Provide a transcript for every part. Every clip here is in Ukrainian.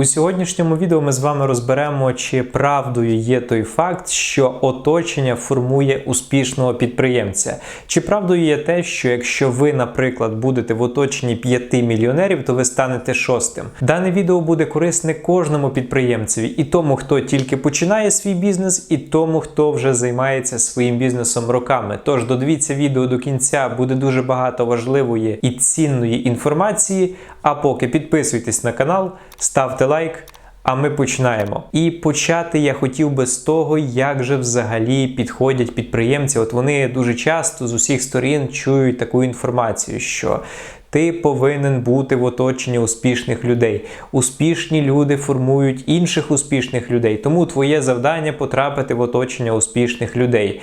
У сьогоднішньому відео ми з вами розберемо, чи правдою є той факт, що оточення формує успішного підприємця. Чи правдою є те, що якщо ви, наприклад, будете в оточенні п'яти мільйонерів, то ви станете шостим. Дане відео буде корисне кожному підприємцеві, і тому, хто тільки починає свій бізнес, і тому, хто вже займається своїм бізнесом роками. Тож додивіться відео до кінця, буде дуже багато важливої і цінної інформації. А поки підписуйтесь на канал, ставте лайк. А ми починаємо. І почати я хотів би з того, як же взагалі підходять підприємці. От вони дуже часто з усіх сторін чують таку інформацію, що ти повинен бути в оточенні успішних людей. Успішні люди формують інших успішних людей. Тому твоє завдання потрапити в оточення успішних людей.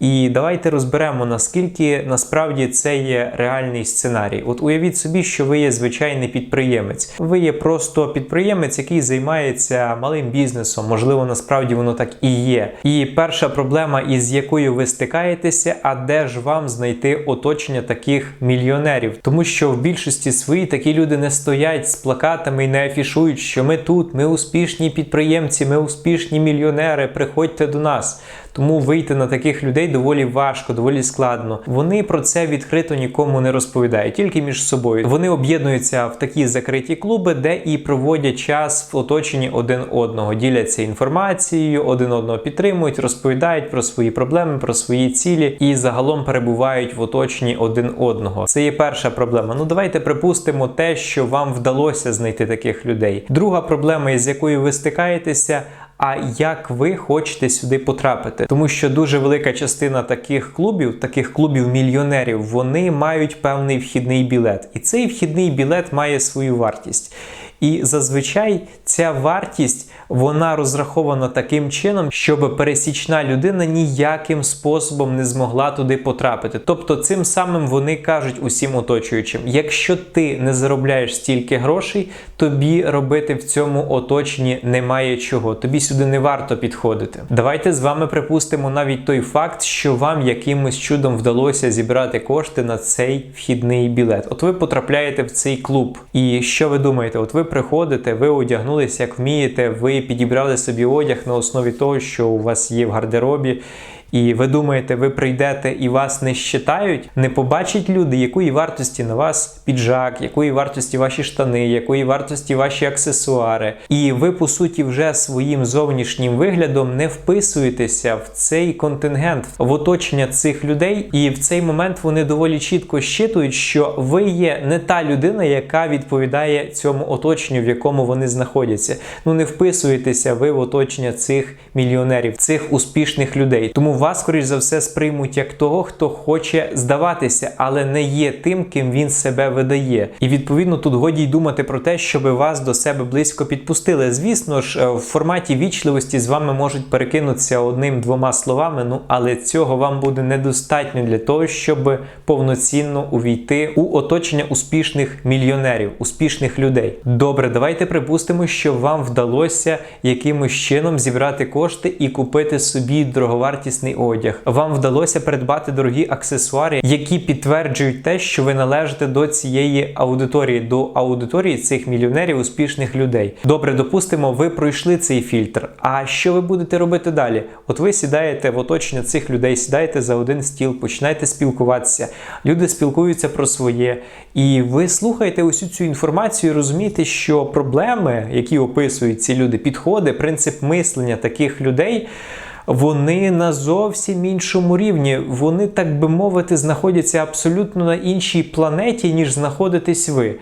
І давайте розберемо, наскільки насправді це є реальний сценарій. От уявіть собі, що ви є звичайний підприємець. Ви є просто підприємець, який займається малим бізнесом. Можливо, насправді воно так і є. І перша проблема, із якою ви стикаєтеся, а де ж вам знайти оточення таких мільйонерів? Тому що в більшості своїй такі люди не стоять з плакатами і не афішують, що ми тут, ми успішні підприємці, ми успішні мільйонери. Приходьте до нас. Тому вийти на таких людей доволі важко, доволі складно. Вони про це відкрито нікому не розповідають, тільки між собою. Вони об'єднуються в такі закриті клуби, де і проводять час в оточенні один одного, діляться інформацією, один одного підтримують, розповідають про свої проблеми, про свої цілі і загалом перебувають в оточенні один одного. Це є перша проблема. Ну давайте припустимо те, що вам вдалося знайти таких людей. Друга проблема, із якою ви стикаєтеся а як ви хочете сюди потрапити. Тому що дуже велика частина таких клубів, таких клубів мільйонерів, вони мають певний вхідний білет. І цей вхідний білет має свою вартість. І зазвичай ця вартість вона розрахована таким чином, щоб пересічна людина ніяким способом не змогла туди потрапити. Тобто, цим самим вони кажуть усім оточуючим: якщо ти не заробляєш стільки грошей, тобі робити в цьому оточенні немає чого. Тобі сюди не варто підходити. Давайте з вами припустимо навіть той факт, що вам якимось чудом вдалося зібрати кошти на цей вхідний білет. От ви потрапляєте в цей клуб. І що ви думаєте? От ви приходите, ви одягнулися як вмієте, ви підібрали собі одяг на основі того, що у вас є в гардеробі. І ви думаєте, ви прийдете і вас не щитають, не побачать люди, якої вартості на вас піджак, якої вартості ваші штани, якої вартості ваші аксесуари. І ви, по суті, вже своїм зовнішнім виглядом не вписуєтеся в цей контингент, в оточення цих людей. І в цей момент вони доволі чітко щитують, що ви є не та людина, яка відповідає цьому оточенню, в якому вони знаходяться. Ну не вписуєтеся ви в оточення цих мільйонерів, цих успішних людей. Тому вас, скоріш за все, сприймуть як того, хто хоче здаватися, але не є тим, ким він себе видає. І відповідно тут годі й думати про те, щоб вас до себе близько підпустили. Звісно ж, е, в форматі вічливості з вами можуть перекинутися одним-двома словами, ну але цього вам буде недостатньо для того, щоб повноцінно увійти у оточення успішних мільйонерів, успішних людей. Добре, давайте припустимо, що вам вдалося якимось чином зібрати кошти і купити собі дороговартісний одяг. Вам вдалося придбати дорогі аксесуари, які підтверджують те, що ви належите до цієї аудиторії, до аудиторії цих мільйонерів, успішних людей. Добре, допустимо, ви пройшли цей фільтр. А що ви будете робити далі? От ви сідаєте в оточення цих людей, сідаєте за один стіл, починаєте спілкуватися. Люди спілкуються про своє, і ви слухаєте усю цю інформацію, і розумієте, що проблеми, які описують ці люди, підходи, принцип мислення таких людей вони на зовсім іншому рівні. Вони, так би мовити, знаходяться абсолютно на іншій планеті, ніж знаходитесь ви.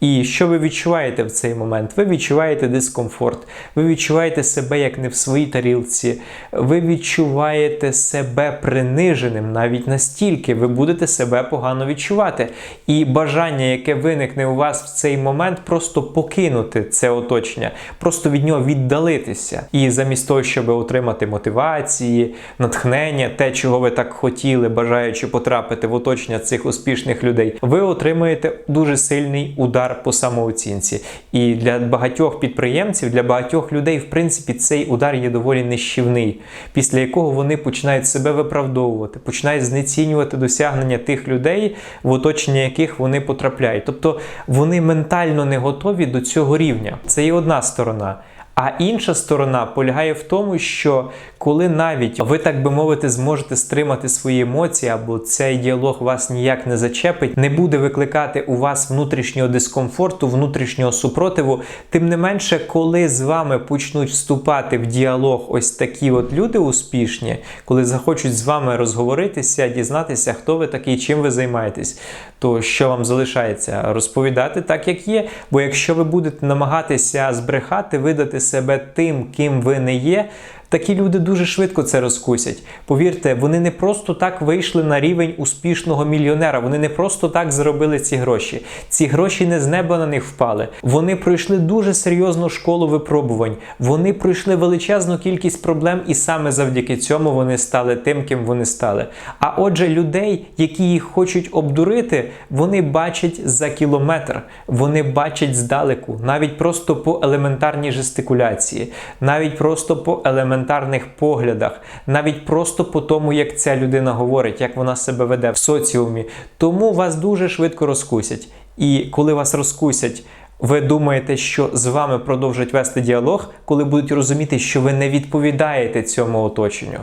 І що ви відчуваєте в цей момент? Ви відчуваєте дискомфорт, ви відчуваєте себе як не в своїй тарілці, ви відчуваєте себе приниженим навіть настільки, ви будете себе погано відчувати. І бажання, яке виникне у вас в цей момент, просто покинути це оточення, просто від нього віддалитися. І замість того, щоб отримати мотивацію, мотивації, натхнення, те, чого ви так хотіли, бажаючи потрапити в оточення цих успішних людей, ви отримуєте дуже сильний удар по самооцінці. І для багатьох підприємців, для багатьох людей, в принципі, цей удар є доволі нищівний, після якого вони починають себе виправдовувати, починають знецінювати досягнення тих людей, в оточення яких вони потрапляють. Тобто вони ментально не готові до цього рівня. Це є одна сторона. А інша сторона полягає в тому, що коли навіть ви, так би мовити, зможете стримати свої емоції, або цей діалог вас ніяк не зачепить, не буде викликати у вас внутрішнього дискомфорту, внутрішнього супротиву. Тим не менше, коли з вами почнуть вступати в діалог ось такі от люди успішні, коли захочуть з вами розговоритися, дізнатися, хто ви такий, чим ви займаєтесь, то що вам залишається? Розповідати так, як є. Бо якщо ви будете намагатися збрехати, видати себе тим, ким ви не є. Такі люди дуже швидко це розкусять. Повірте, вони не просто так вийшли на рівень успішного мільйонера. Вони не просто так заробили ці гроші. Ці гроші не з неба на них впали. Вони пройшли дуже серйозну школу випробувань. Вони пройшли величезну кількість проблем, і саме завдяки цьому вони стали тим, ким вони стали. А отже, людей, які їх хочуть обдурити, вони бачать за кілометр, вони бачать здалеку, навіть просто по елементарній жестикуляції, навіть просто по елементарній елементарних поглядах, навіть просто по тому, як ця людина говорить, як вона себе веде в соціумі. Тому вас дуже швидко розкусять. І коли вас розкусять, ви думаєте, що з вами продовжать вести діалог, коли будуть розуміти, що ви не відповідаєте цьому оточенню.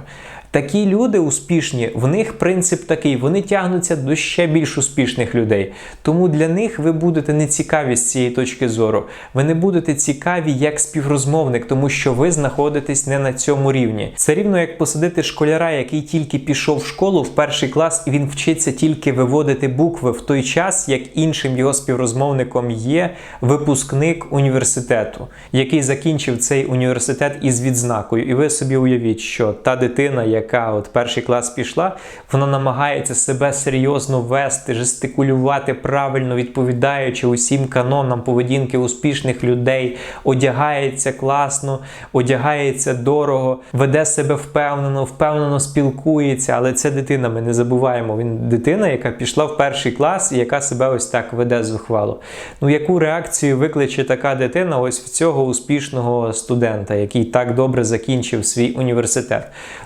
Такі люди успішні, в них принцип такий, вони тягнуться до ще більш успішних людей. Тому для них ви будете не цікаві з цієї точки зору. Ви не будете цікаві як співрозмовник, тому що ви знаходитесь не на цьому рівні. Це рівно як посадити школяра, який тільки пішов в школу в перший клас, і він вчиться тільки виводити букви в той час, як іншим його співрозмовником є випускник університету, який закінчив цей університет із відзнакою. І ви собі уявіть, що та дитина, яка от перший клас пішла, вона намагається себе серйозно вести, жестикулювати правильно, відповідаючи усім канонам поведінки успішних людей, одягається класно, одягається дорого, веде себе впевнено, впевнено спілкується. Але це дитина, ми не забуваємо. Він дитина, яка пішла в перший клас і яка себе ось так веде зухвало. Ну, яку реакцію викличе така дитина ось в цього успішного студента, який так добре закінчив свій університет?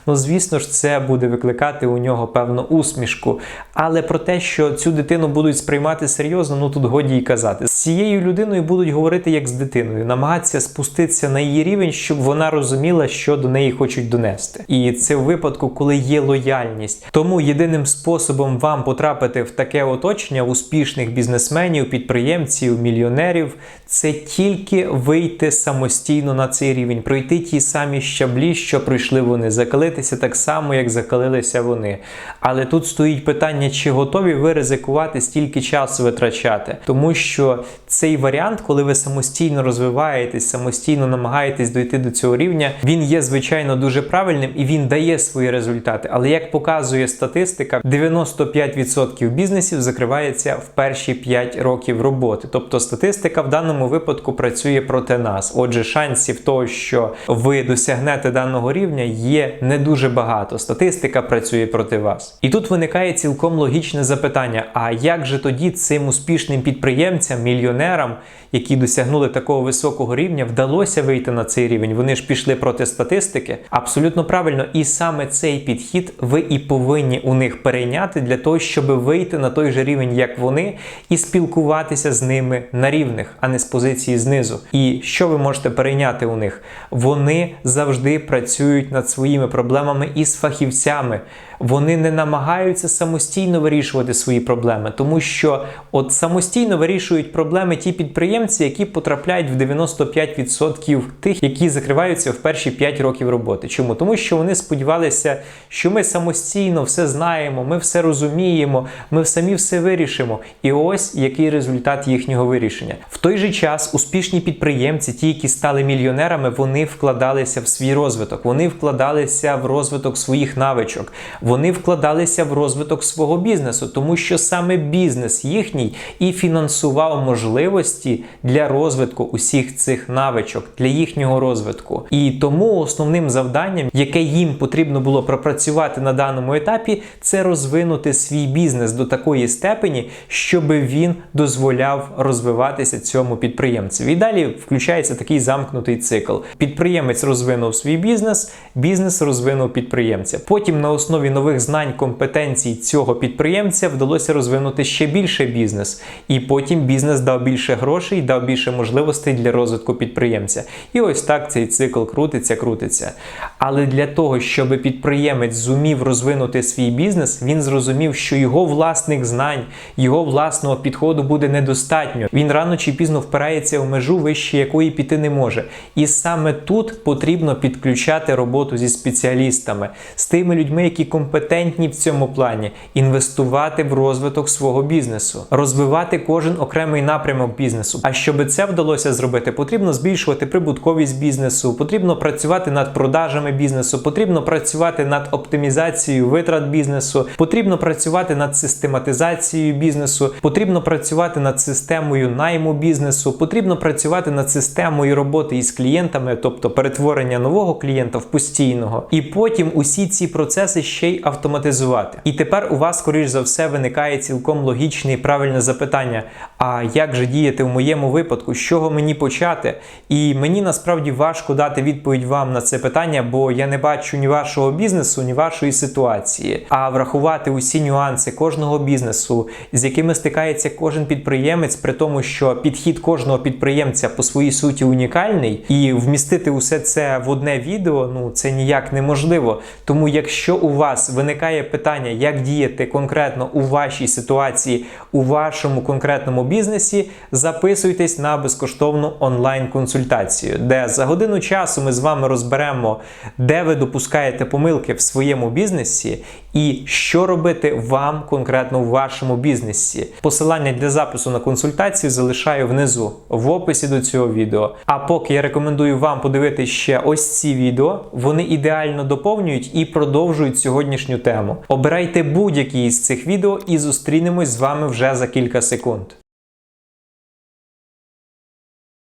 Ну, звісно звісно ж, це буде викликати у нього певну усмішку. Але про те, що цю дитину будуть сприймати серйозно, ну тут годі й казати. З цією людиною будуть говорити як з дитиною, намагатися спуститися на її рівень, щоб вона розуміла, що до неї хочуть донести. І це в випадку, коли є лояльність. Тому єдиним способом вам потрапити в таке оточення успішних бізнесменів, підприємців, мільйонерів це тільки вийти самостійно на цей рівень, пройти ті самі щаблі, що пройшли вони, закалитися так само, як закалилися вони. Але тут стоїть питання, чи готові ви ризикувати стільки часу витрачати, тому що цей варіант, коли ви самостійно розвиваєтесь, самостійно намагаєтесь дойти до цього рівня, він є звичайно дуже правильним і він дає свої результати. Але як показує статистика, 95% бізнесів закривається в перші 5 років роботи. Тобто статистика в даному випадку працює проти нас. Отже, шансів того, що ви досягнете даного рівня, є не дуже багато. Статистика працює проти вас. І тут виникає цілком логічне запитання: а як же тоді цим успішним підприємцям, мільйонерам, які досягнули такого високого рівня, вдалося вийти на цей рівень? Вони ж пішли проти статистики? Абсолютно правильно, і саме цей підхід ви і повинні у них перейняти для того, щоб вийти на той же рівень, як вони, і спілкуватися з ними на рівних, а не з позиції знизу. І що ви можете перейняти у них? Вони завжди працюють над своїми проблемами із фахівцями вони не намагаються самостійно вирішувати свої проблеми, тому що от самостійно вирішують проблеми ті підприємці, які потрапляють в 95% тих, які закриваються в перші 5 років роботи. Чому? Тому що вони сподівалися, що ми самостійно все знаємо, ми все розуміємо, ми самі все вирішимо. І ось який результат їхнього вирішення. В той же час успішні підприємці, ті, які стали мільйонерами, вони вкладалися в свій розвиток, вони вкладалися в розвиток своїх навичок Вони вкладалися в розвиток свого бізнесу, тому що саме бізнес їхній і фінансував можливості для розвитку усіх цих навичок, для їхнього розвитку. І тому основним завданням, яке їм потрібно було пропрацювати на даному етапі, це розвинути свій бізнес до такої степені, щоб він дозволяв розвиватися цьому підприємцю. І далі включається такий замкнутий цикл. Підприємець розвинув свій бізнес, бізнес розвинув підприємця. Потім на основі нових знань, компетенцій цього підприємця вдалося розвинути ще більше бізнес. І потім бізнес дав більше грошей, дав більше можливостей для розвитку підприємця. І ось так цей цикл крутиться, крутиться. Але для того, щоб підприємець зумів розвинути свій бізнес, він зрозумів, що його власних знань, його власного підходу буде недостатньо. Він рано чи пізно впирається в межу, вище якої піти не може. І саме тут потрібно підключати роботу зі спеціалістами, з тими людьми, які компетентні в цьому плані, інвестувати в розвиток свого бізнесу, розвивати кожен окремий напрямок бізнесу. А щоб це вдалося зробити, потрібно збільшувати прибутковість бізнесу, потрібно працювати над продажами бізнесу, потрібно працювати над оптимізацією витрат бізнесу, потрібно працювати над систематизацією бізнесу, потрібно працювати над системою найму бізнесу, потрібно працювати над системою роботи із клієнтами, тобто перетворення нового клієнта в постійного, і потім усі ці процеси ще й автоматизувати. І тепер у вас, скоріш за все, виникає цілком логічне і правильне запитання: а як же діяти в моєму випадку? З чого мені почати? І мені насправді важко дати відповідь вам на це питання, бо я не бачу ні вашого бізнесу, ні вашої ситуації. А врахувати усі нюанси кожного бізнесу, з якими стикається кожен підприємець, при тому, що підхід кожного підприємця по своїй суті унікальний, і вмістити усе це в одне відео, ну це ніяк неможливо. Тому, якщо у вас виникає питання, як діяти конкретно у вашій ситуації, у вашому конкретному бізнесі, записуйтесь на безкоштовну онлайн-консультацію, де за годину часу ми з вами розберемо, де ви допускаєте помилки в своєму бізнесі і що робити вам конкретно в вашому бізнесі. Посилання для запису на консультацію залишаю внизу в описі до цього відео. А поки я рекомендую вам подивитися ще ось ці відео, вони ідеально доповнюють і продовжують сьогоднішню тему. Обирайте будь-які із цих відео і зустрінемось з вами вже за кілька секунд.